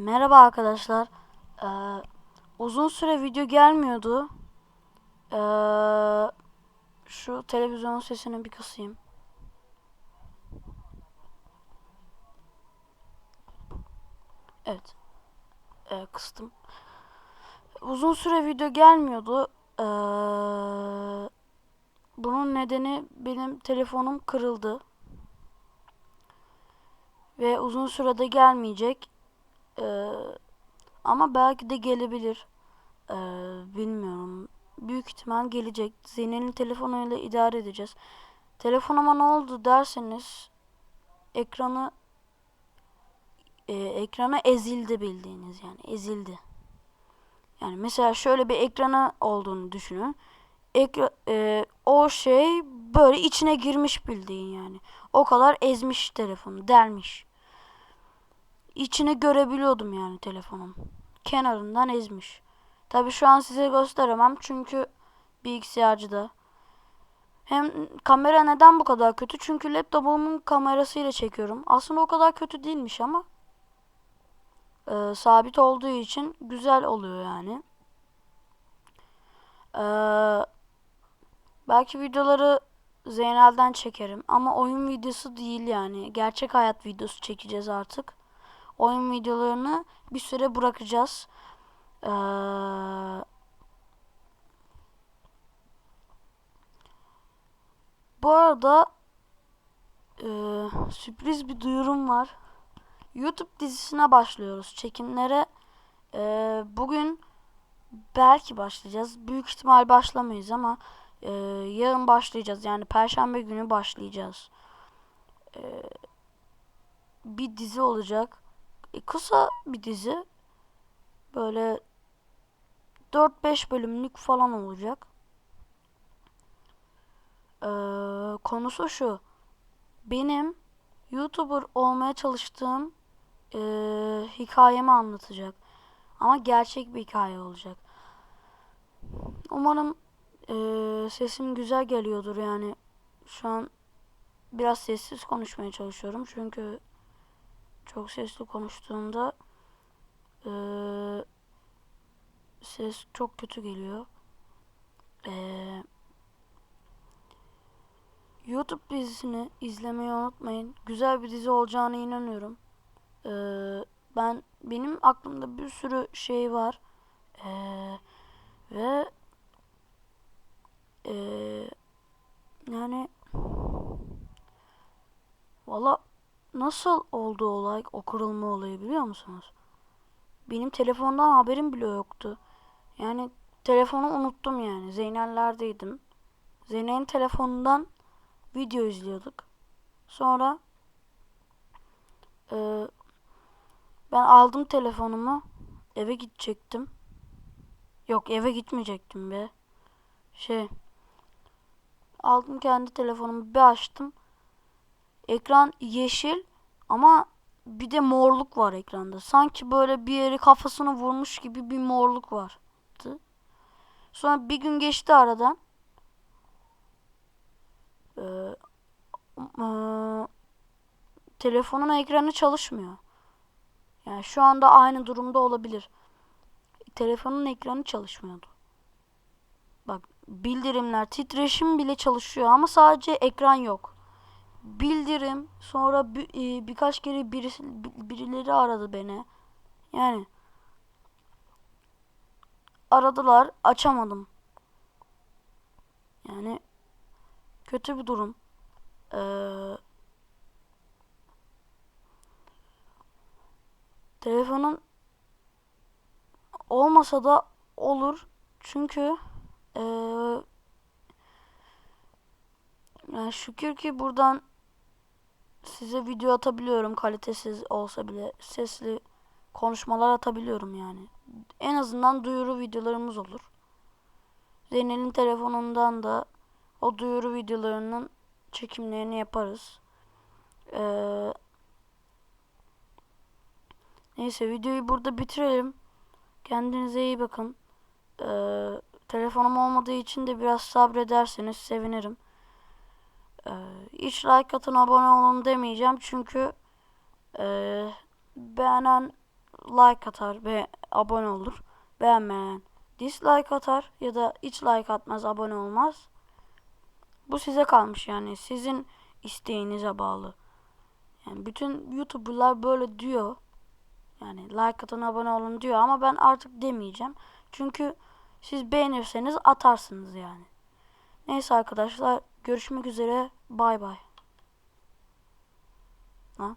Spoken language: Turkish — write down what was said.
Merhaba arkadaşlar. Ee, uzun süre video gelmiyordu. Ee, şu televizyonun sesini bir kısayım. Evet. Ee, kıstım. Uzun süre video gelmiyordu. Ee, bunun nedeni benim telefonum kırıldı. Ve uzun sürede gelmeyecek. Ee, ama belki de gelebilir. Ee, bilmiyorum. Büyük ihtimal gelecek. Zeynep'in telefonuyla idare edeceğiz. Telefonuma ne oldu derseniz ekranı e, ekrana ezildi bildiğiniz yani ezildi. Yani mesela şöyle bir ekranı olduğunu düşünün. Ekra, e, o şey böyle içine girmiş bildiğin yani. O kadar ezmiş telefonu, delmiş. İçini görebiliyordum yani telefonun. Kenarından ezmiş. Tabi şu an size gösteremem çünkü bilgisayarcıda. Hem kamera neden bu kadar kötü? Çünkü laptopumun kamerasıyla çekiyorum. Aslında o kadar kötü değilmiş ama e, sabit olduğu için güzel oluyor yani. E, belki videoları Zeynel'den çekerim ama oyun videosu değil yani. Gerçek hayat videosu çekeceğiz artık. Oyun videolarını bir süre bırakacağız. Ee, bu arada e, sürpriz bir duyurum var. YouTube dizisine başlıyoruz. Çekimlere e, bugün belki başlayacağız. Büyük ihtimal başlamayız ama e, yarın başlayacağız. Yani Perşembe günü başlayacağız. E, bir dizi olacak. Kısa bir dizi. Böyle 4-5 bölümlük falan olacak. Ee, konusu şu. Benim YouTuber olmaya çalıştığım e, hikayemi anlatacak. Ama gerçek bir hikaye olacak. Umarım e, sesim güzel geliyordur yani. Şu an biraz sessiz konuşmaya çalışıyorum. Çünkü çok sesli konuştuğumda ee, ses çok kötü geliyor. Ee, YouTube dizisini izlemeyi unutmayın. Güzel bir dizi olacağına inanıyorum. Ee, ben benim aklımda bir sürü şey var. Ee, ve ee, yani valla nasıl oldu olay o kırılma olayı biliyor musunuz? Benim telefondan haberim bile yoktu. Yani telefonu unuttum yani. Zeynel'lerdeydim. Zeynel'in telefonundan video izliyorduk. Sonra e, ben aldım telefonumu. Eve gidecektim. Yok eve gitmeyecektim be. Şey aldım kendi telefonumu bir açtım. Ekran yeşil ama bir de morluk var ekranda. Sanki böyle bir yeri kafasına vurmuş gibi bir morluk vardı. Sonra bir gün geçti aradan. Ee, e, telefonun ekranı çalışmıyor. Yani şu anda aynı durumda olabilir. Telefonun ekranı çalışmıyordu. Bak bildirimler, titreşim bile çalışıyor ama sadece ekran yok bildirim sonra bir, e, birkaç kere birisi, birileri aradı beni. Yani aradılar açamadım. Yani kötü bir durum. Ee, telefonun olmasa da olur. Çünkü ee, yani şükür ki buradan size video atabiliyorum kalitesiz olsa bile sesli konuşmalar atabiliyorum yani. En azından duyuru videolarımız olur. Zeynel'in telefonundan da o duyuru videolarının çekimlerini yaparız. Ee, neyse videoyu burada bitirelim. Kendinize iyi bakın. Ee, telefonum olmadığı için de biraz sabrederseniz sevinirim. Ee, hiç like atın abone olun demeyeceğim çünkü e, beğenen like atar ve abone olur. Beğenmeyen dislike atar ya da hiç like atmaz, abone olmaz. Bu size kalmış yani. Sizin isteğinize bağlı. Yani bütün YouTuber'lar böyle diyor. Yani like atın abone olun diyor ama ben artık demeyeceğim. Çünkü siz beğenirseniz atarsınız yani. Neyse arkadaşlar görüşmek üzere. Bay bay. Lan.